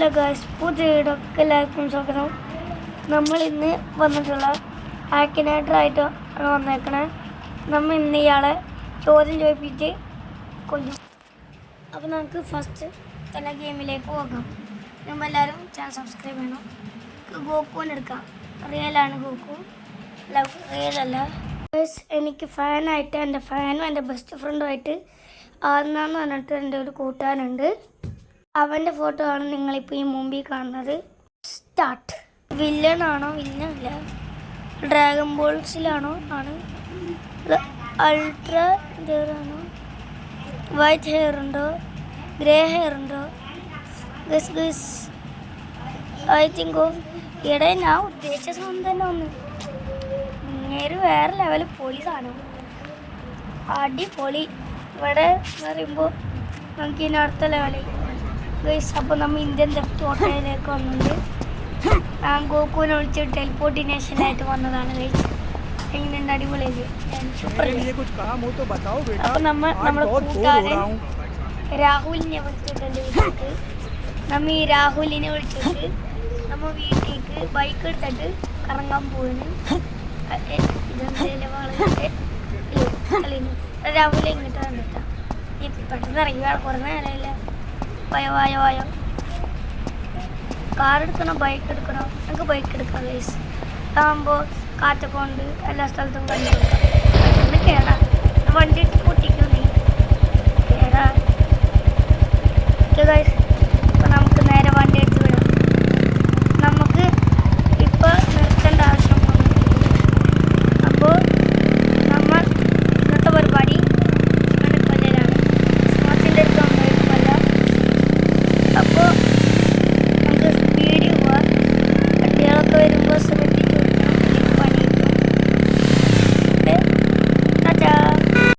Hello guys പുതിയ എല്ലാവർക്കും സ്വാഗതം. നമ്മൾ ഇന്ന് വന്നിട്ടുള്ള ആക്കിനേറ്ററായിട്ട് ആണ് വന്നേക്കണേ. നമ്മൾ ഇന്ന് ഇയാളെ ചോദ്യം ചോദിപ്പിച്ച് കൊല്ലും. അപ്പോൾ നമുക്ക് ഫസ്റ്റ് തന്നെ ഗെയിമിലേക്ക് പോകാം. നമ്മൾ എല്ലാവരും ചാനൽ സബ്സ്ക്രൈബ് ചെയ്യണം ഗോക്കുവിന് എടുക്കാം. റിയലാണ് ഗോക്കു ലവ് റിയലല്ല Guys, എനിക്ക് ഫാനായിട്ട് എന്റെ ഫാനും എന്റെ ബെസ്റ്റ് ഫ്രണ്ടുമായിട്ട് ആർന്നാന്ന് പറഞ്ഞിട്ട് എന്റെ ഒരു കൂട്ടുകാരുണ്ട് അവന്റെ ഫോട്ടോ ആണ് നിങ്ങളിപ്പോൾ ഈ മുമ്പിൽ കാണുന്നത്. സ്റ്റാർട്ട് വില്ലൻ ആണോ? വില്ലൻ അല്ല. ഡ്രാഗൺ ബോൾസിലാണോ ആണ്. അൾട്രാ ആണോ വൈറ്റ് ഹെയർ ഉണ്ടോ? ഗ്രേ ഹെയർ ഉണ്ടോ? Guess guess I think of ഇവിടെ ഞാൻ ഉദ്ദേശിച്ച സാധനം തന്നെ ഒന്ന്. ഇങ്ങേര് വേറെ ലെവൽ പൊളി സാധനം അടിപൊളി. ഇവിടെ പറയുമ്പോൾ നമുക്ക് ഇനി അടുത്ത ലെവലായി ഗൈസ് അപ്പോൾ നമ്മൾ ഇന്ത്യൻ ലെഫ്റ്റ് ഹോട്ടലിലേക്ക് വന്നിട്ടുണ്ട്. ഞാൻ ഗോകുവിനെ വിളിച്ച് ടെലിപ്പോർട്ടിനേഷനായിട്ട് വന്നതാണ് ഗൈസ് എങ്ങനെയുണ്ട് അടിപൊളിയല്ലേ? അപ്പം നമ്മൾ നമ്മുടെ കൂട്ടുകാരൻ രാഹുലിനെ വിളിച്ചിട്ടുണ്ട് വീട്ടിലേക്ക്. നമ്മൾ ഈ രാഹുലിനെ വിളിച്ചിട്ട് നമ്മ വീട്ടിലേക്ക് ബൈക്ക് എടുത്തിട്ട് കറങ്ങാൻ പോകുന്നു രാഹുലിനെ ഇങ്ങോട്ട് വന്നിട്ടാണ് പെട്ടെന്ന് ഇറങ്ങി കുറേ നേരമല്ല വയോ വയോ വയോ. കാർ എടുക്കണോ? ബൈക്ക് എടുക്കണോ? ഞങ്ങൾക്ക് ബൈക്ക് എടുക്കാം ഗൈസ് അതാകുമ്പോൾ കാറ്റൊക്കെ കൊണ്ട് എല്ലാ സ്ഥലത്തും കണ്ടു കേടാ. വണ്ടി